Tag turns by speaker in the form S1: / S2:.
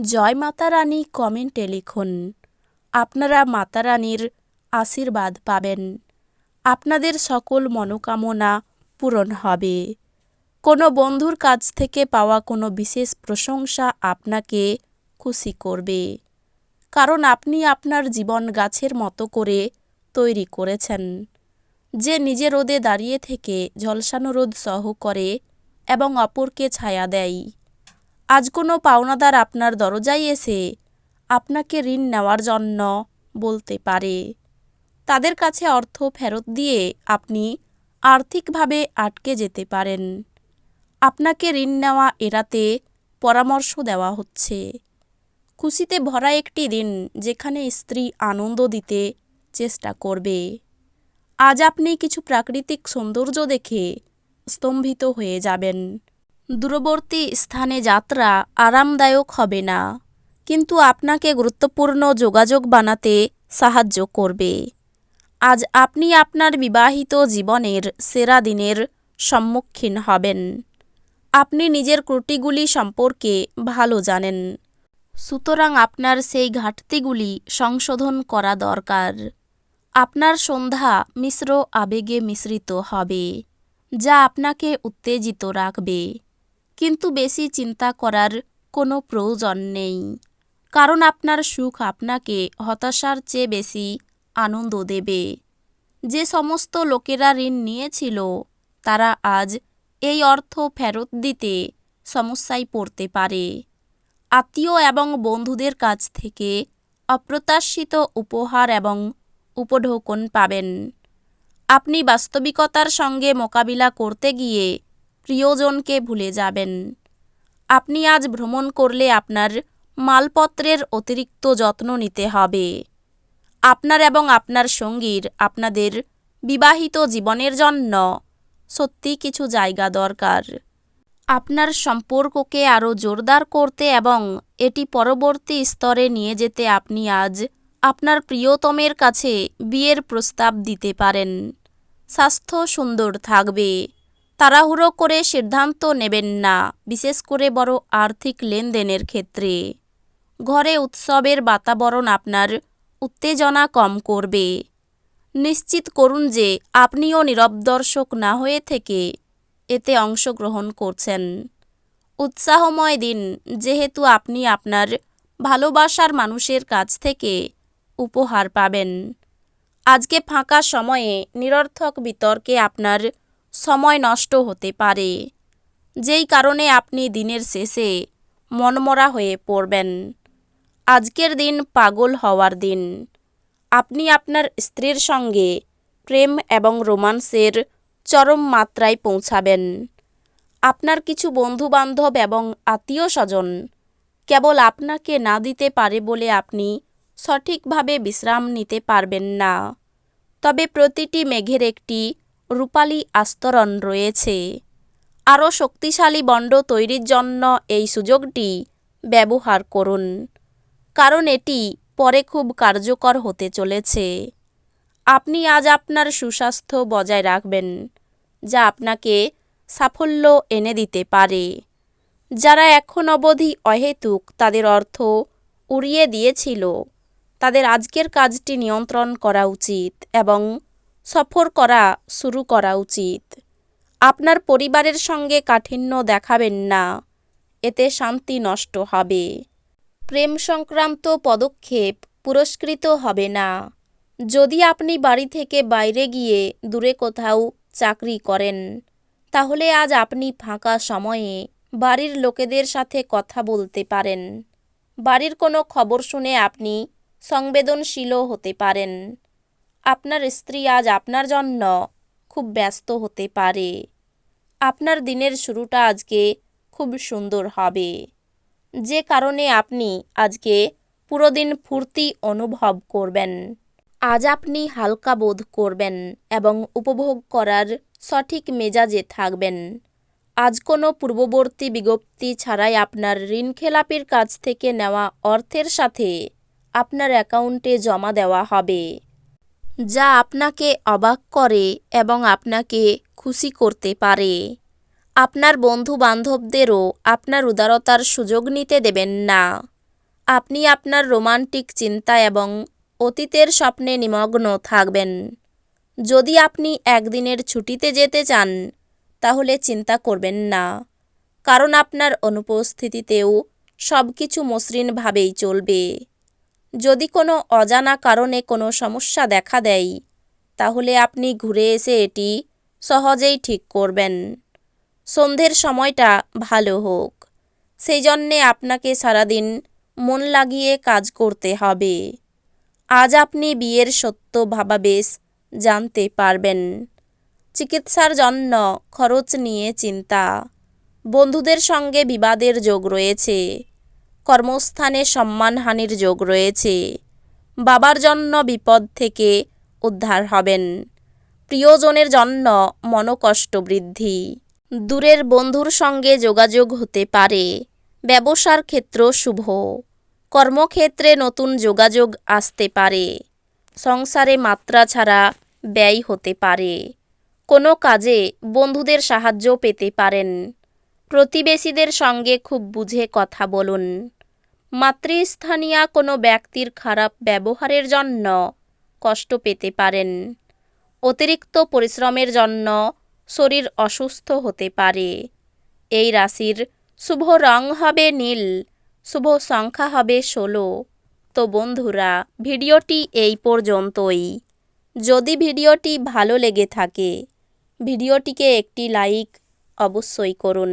S1: জয় মাতা রানী কমেন্টে লিখুন, আপনারা মাতা রানীর আশীর্বাদ পাবেন। আপনাদের সকল মনোকামনা পূরণ হবে। কোনো বন্ধুর কাছ থেকে পাওয়া কোনো বিশেষ প্রশংসা আপনাকে খুশি করবে। কারণ আপনি আপনার জীবন গাছের মতো করে তৈরি করেছেন। যে নিজে রোদে দাঁড়িয়ে থেকে ঝলসানো রোদ সহ করে এবং অপরকে ছায়া দেয়। আজ কোনো পাওনাদার আপনার দরজায় এসে আপনাকে ঋণ নেওয়ার জন্য বলতে পারে। তাদের কাছে অর্থ ফেরত দিয়ে আপনি আর্থিকভাবে আটকে যেতে পারেন। আপনাকে ঋণ নেওয়া এড়াতে পরামর্শ দেওয়া হচ্ছে। খুশিতে ভরা একটি দিন যেখানে স্ত্রী আনন্দ দিতে চেষ্টা করবে। আজ আপনি কিছু প্রাকৃতিক সৌন্দর্য দেখে স্তম্ভিত হয়ে যাবেন। দূরবর্তী স্থানে যাত্রা আরামদায়ক হবে না। কিন্তু আপনাকে গুরুত্বপূর্ণ যোগাযোগ বানাতে সাহায্য করবে। আজ আপনি আপনার বিবাহিত জীবনের সেরা দিনের সম্মুখীন হবেন। আপনি নিজের ত্রুটিগুলি সম্পর্কে ভালো জানেন। সুতরাং আপনার সেই ঘাটতিগুলি সংশোধন করা দরকার। আপনার সন্ধ্যা মিশ্র আবেগে মিশ্রিত হবে, যা আপনাকে উত্তেজিত রাখবে। কিন্তু বেশি চিন্তা করার কোনো প্রয়োজন নেই। কারণ আপনার সুখ আপনাকে হতাশার চেয়ে বেশি আনন্দ দেবে। যে সমস্ত লোকেরা ঋণ নিয়েছিল, তারা আজ এই অর্থ ফেরত দিতে সমস্যায় পড়তে পারে। আত্মীয় এবং বন্ধুদের কাছ থেকে অপ্রত্যাশিত উপহার এবং উপঢৌকন পাবেন। আপনি বাস্তবিকতার সঙ্গে মোকাবিলা করতে গিয়ে প্রিয়জনকে ভুলে যাবেন। আপনি আজ ভ্রমণ করলে আপনার মালপত্রের অতিরিক্ত যত্ন নিতে হবে। আপনার এবং আপনার সঙ্গীর আপনাদের বিবাহিত জীবনের জন্য সত্যি কিছু জায়গা দরকার। আপনার সম্পর্ককে আরও জোরদার করতে এবং এটি পরবর্তী স্তরে নিয়ে যেতে আপনি আজ আপনার প্রিয়তমের কাছে বিয়ের প্রস্তাব দিতে পারেন। স্বাস্থ্য সুন্দর থাকবে। তাড়াহুড়ো করে সিদ্ধান্ত নেবেন না, বিশেষ করে বড় আর্থিক লেনদেনের ক্ষেত্রে। ঘরে উৎসবের বাতাবরণ আপনার উত্তেজনা কম করবে। নিশ্চিত করুন যে আপনিও নীরব দর্শক না হয়ে থেকে এতে অংশগ্রহণ করছেন। উৎসাহময় দিন, যেহেতু আপনি আপনার ভালোবাসার মানুষের কাছ থেকে উপহার পাবেন। আজকে ফাঁকা সময়ে নিরর্থক বিতর্কে আপনার সময় নষ্ট হতে পারে। যেই কারণে আপনি দিনের শেষে মনমরা হয়ে পড়বেন। আজকের দিন পাগল হওয়ার দিন। আপনি আপনার স্ত্রীর সঙ্গে প্রেম এবং রোমান্সের চরম মাত্রায় পৌঁছাবেন। আপনার কিছু বন্ধুবান্ধব এবং আত্মীয় স্বজন কেবল আপনাকে না দিতে পারে বলে আপনি সঠিকভাবে বিশ্রাম নিতে পারবেন না। তবে প্রতিটি মেঘের একটি রূপালী আস্তরণ রয়েছে। আরও শক্তিশালী বন্ড তৈরির জন্য এই সুযোগটি ব্যবহার করুন, কারণ এটি পরে খুব কার্যকর হতে চলেছে। আপনি আজ আপনার সুস্বাস্থ্য বজায় রাখবেন, যা আপনাকে সাফল্য এনে দিতে পারে। যারা এখন অবধি অহেতুক তাদের অর্থ উড়িয়ে দিয়েছিল, তাদের আজকের কাজটি নিয়ন্ত্রণ করা উচিত এবং সফর করা শুরু করা উচিত। আপনার পরিবারের সঙ্গে কাঠিন্য দেখাবেন না। এতে শান্তি নষ্ট হবে। প্রেম সংক্রান্ত পদক্ষেপ পুরস্কৃত হবে না। যদি আপনি বাড়ি থেকে বাইরে গিয়ে দূরে কোথাও চাকরি করেন, তাহলে আজ আপনি ফাঁকা সময়ে বাড়ির লোকেদের সাথে কথা বলতে পারেন। বাড়ির কোনো খবর শুনে আপনি সংবেদনশীলও হতে পারেন। আপনার স্ত্রী আজ আপনার জন্য খুব ব্যস্ত হতে পারে। আপনার দিনের শুরুটা আজকে খুব সুন্দর হবে। যে কারণে আপনি আজকে পুরো দিন ফুর্তি অনুভব করবেন। আজ আপনি হালকা বোধ করবেন এবং উপভোগ করার সঠিক মেজাজে থাকবেন। আজ কোনো পূর্ববর্তী বিজ্ঞপ্তি ছাড়াই আপনার ঋণখেলাপির কাছ থেকে নেওয়া অর্থের সাথে আপনার অ্যাকাউন্টে জমা দেওয়া হবে। যা আপনাকে অবাক করে এবং আপনাকে খুশি করতে পারে। আপনার বন্ধু বান্ধবদেরও আপনার উদারতার সুযোগ নিতে দেবেন না। আপনি আপনার রোমান্টিক চিন্তা এবং অতীতের স্বপ্নে নিমগ্ন থাকবেন। যদি আপনি একদিনের ছুটিতে যেতে চান, তাহলে চিন্তা করবেন না। কারণ আপনার অনুপস্থিতিতেও সব কিছু মসৃণভাবেই চলবে। যদি কোনো অজানা কারণে কোনো সমস্যা দেখা দেয়, তাহলে আপনি ঘুরে এসে এটি সহজেই ঠিক করবেন। সন্ধ্যের সময়টা ভালো হোক। সেই জন্যে আপনাকে সারাদিন মন লাগিয়ে কাজ করতে হবে। আজ আপনি বিয়ের সত্য ভাবাবেশ জানতে পারবেন। চিকিৎসার জন্য খরচ নিয়ে চিন্তা। বন্ধুদের সঙ্গে বিবাদের যোগ রয়েছে। কর্মস্থানে সম্মানহানির যোগ রয়েছে। বাবার জন্য বিপদ থেকে উদ্ধার হবেন। প্রিয়জনের জন্য মনোকষ্ট বৃদ্ধি। দূরের বন্ধুর সঙ্গে যোগাযোগ হতে পারে। ব্যবসার ক্ষেত্র শুভ। কর্মক্ষেত্রে নতুন যোগাযোগ আসতে পারে। সংসারে মাত্রা ছাড়া ব্যয় হতে পারে। কোনো কাজে বন্ধুদের সাহায্য পেতে পারেন। প্রতিবেশীদের সঙ্গে খুব বুঝে কথা বলুন। মাতৃস্থানীয় কোনো ব্যক্তির খারাপ ব্যবহারের জন্য কষ্ট পেতে পারেন। অতিরিক্ত পরিশ্রমের জন্য শরীর অসুস্থ হতে পারে। এই রাশির শুভ রং হবে নীল, শুভ সংখ্যা হবে ষোলো। তো বন্ধুরা, ভিডিওটি এই পর্যন্তই। যদি ভিডিওটি ভালো লেগে থাকে, ভিডিওটিকে একটি লাইক অবশ্যই করুন।